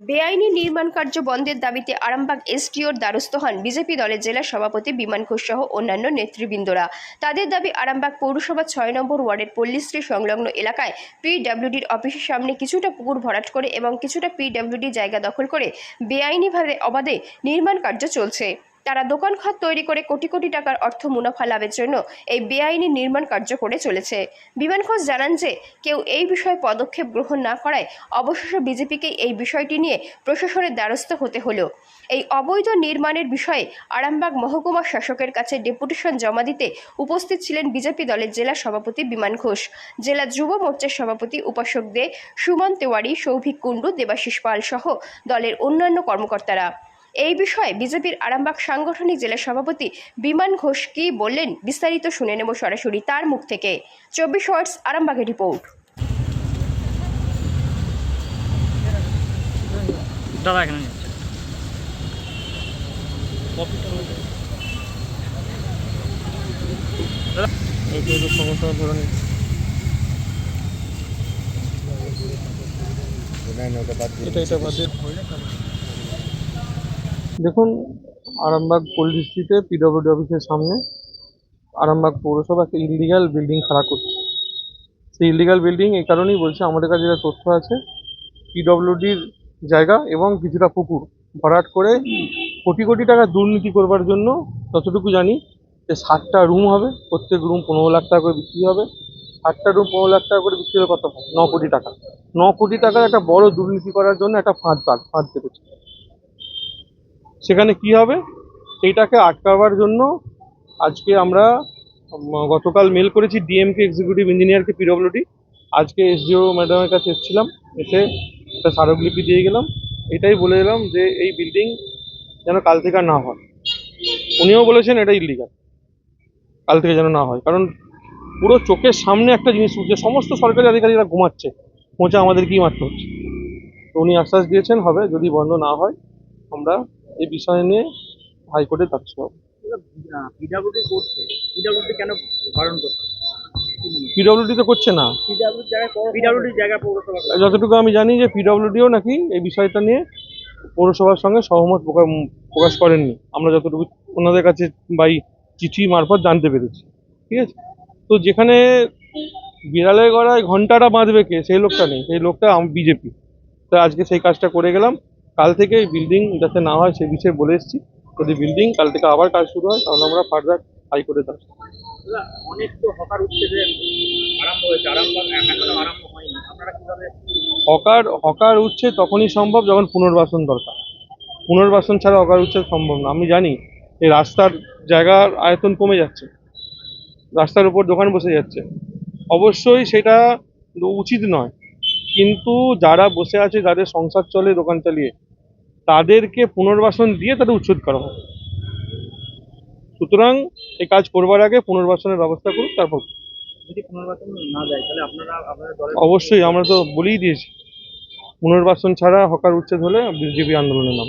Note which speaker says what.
Speaker 1: বেআইনি নির্মাণ কার্য বন্ধের দাবিতে আরামবাগ এসডিওর দ্বারস্থ হন বিজেপি দলের জেলা সভাপতি বিমান ঘোষ সহ অন্যান্য নেতৃবৃন্দরা। তাদের দাবি, আরামবাগ পৌরসভা ছয় নম্বর ওয়ার্ডের পল্লীশ্রী সংলগ্ন এলাকায় পিডব্লিউডির অফিসের সামনে কিছুটা পুকুর ভরাট করে এবং কিছুটা পিডব্লিউডি জায়গা দখল করে বেআইনিভাবে অবাধে নির্মাণ কার্য চলছে। তারা দোকান ঘর তৈরি করে কোটি কোটি টাকার অর্থ মুনাফা লাভের জন্য এই বেআইনি নির্মাণ কার্য করে চলেছে। বিমান ঘোষ জানান যে, কেউ এই বিষয়ে পদক্ষেপ গ্রহণ না করায় অবশেষে বিজেপিকে এই বিষয়টি নিয়ে প্রশাসনের দ্বারস্থ হতে হলো। এই অবৈধ নির্মাণের বিষয়ে আরামবাগ মহকুমা শাসকের কাছে ডেপুটেশন জমা দিতে উপস্থিত ছিলেন বিজেপি দলের জেলা সভাপতি বিমান ঘোষ, জেলা যুব মোর্চার সভাপতি উপাসক দে, সুমন তেওয়ারি, সৌভিক কুণ্ডু, দেবাশিস পাল সহ দলের অন্যান্য কর্মকর্তারা। এই বিষয়ে বিজেপির আরামবাগ সাংগঠনিক জেলা সভাপতি বিমান ঘোষ কি বললেন বিস্তারিত শুনে নেব সরাসরি তার মুখ থেকে। চব্বিশ ওয়ার্ডস আরামবাগের রিপোর্ট।
Speaker 2: দাদা এখানে নিয়ে আসছে।
Speaker 3: এটা এটা বাদ দিয়ে। দেখুন, আরামবাগ পল্লী স্ট্রিটে পিডব্লিউডি অফিসের সামনে আরামবাগ পৌরসভা একটা ইলিগাল বিল্ডিং খাড়া করছে। সেই ইলিগাল বিল্ডিং এই কারণেই বলছে, আমাদের কাছে যেটা তথ্য আছে পিডব্লিউডির জায়গা এবং কিছুটা পুকুর। ভরাট করে কোটি কোটি টাকা দুর্নীতি করবার জন্য যতটুকু জানি যে ষাটটা রুম হবে, প্রত্যেক রুম পনেরো লাখ টাকা করে বিক্রি হবে। ষাটটা রুম পনেরো লাখ টাকা করে বিক্রি হলে কত? হয় ন কোটি টাকা। ন কোটি টাকার একটা বড় দুর্নীতি করার জন্য একটা ফাঁদ পাক, ফাঁদ পেতেছে সেখানে কি হবে? সেইটাকে আটকাবার জন্য আজকে আমরা গতকাল মেল করেছি ডিএমকে এক্সিকিউটিভ ইঞ্জিনিয়ারকে পিডব্লিউডি আজকে এসডিও ম্যাডামের কাছে এসেছিলাম, এসে একটা স্মারকলিপি দিয়ে গেলাম। এটাই বলে এলাম যে এই বিল্ডিং যেন কাল থেকে না হয়। উনিও বলেছেন এটা ইলিগাল কাল থেকে যেন না হয়। কারণ পুরো চোখের সামনে একটা জিনিস উঠছে সমস্ত সরকারি আধিকারিকরা ঘুমাচ্ছে পৌঁছে আমাদেরকেই মারতে হচ্ছে? তো উনি আশ্বাস দিয়েছেন হবে, যদি বন্ধ না হয়, আমরা এই বিষয় নিয়ে হাইকোর্টে যাচ্ছি
Speaker 2: পিডাব্লিউডি করছে। পিডাব্লিউডি কেন বারণ করছে?
Speaker 3: পিডব্লিউডি তো করছে না। যতটুকু আমি জানি যে পিডব্লিউডিও নাকি এই বিষয়টা নিয়ে পৌরসভার সঙ্গে সহমত প্রকাশ করেননি। আমরা যতটুকু ওনাদের কাছে বাই চিঠি মারফত জানতে পেরেছি। ঠিক আছে? তো যেখানে বিড়ালের গড়ায় ঘন্টাটা বাঁধবে কে? সেই লোকটা নেই। সেই লোকটা বিজেপি। তো আজকে সেই কাজটা করে গেলাম। কাল থেকে এই বিল্ডিং যাতে না হয় সেই বিষয়ে বলে এসেছি। যদি বিল্ডিং কাল থেকে আবার কাজ শুরু হয় তাহলে আমরা ফার্দার হাইকোর্টে
Speaker 2: দাদা, অনেক তো হকার উঠছে আরম্ভ হয়েছে। আরম্ভ এখনও আরম্ভ হয়নি। আপনারা কীভাবে
Speaker 3: হকার হকার উঠছে তখনই সম্ভব যখন পুনর্বাসন দরকার। পুনর্বাসন ছাড়া হকার উঠছে সম্ভব না। আমি জানি এই রাস্তার জায়গার আয়তন কমে যাচ্ছে। রাস্তার উপর দোকান বসে যাচ্ছে। অবশ্যই সেটা উচিত নয়। কিন্তু যারা বসে আছে যাদের সংসার চলে দোকান চালিয়ে তাদেরকে পুনর্বাসন দিয়ে তাদের উচ্ছেদ করা হবে সুতরাং এই কাজ করবার আগে পুনর্বাসনের ব্যবস্থা করুন তারপর
Speaker 2: যদি পুনর্বাসন না যায় তাহলে আপনারা
Speaker 3: অবশ্যই আমরা তো বলেই দিয়েছি। পুনর্বাসন ছাড়া হকার উচ্ছেদ হলে বিজেপি আন্দোলনের নাম।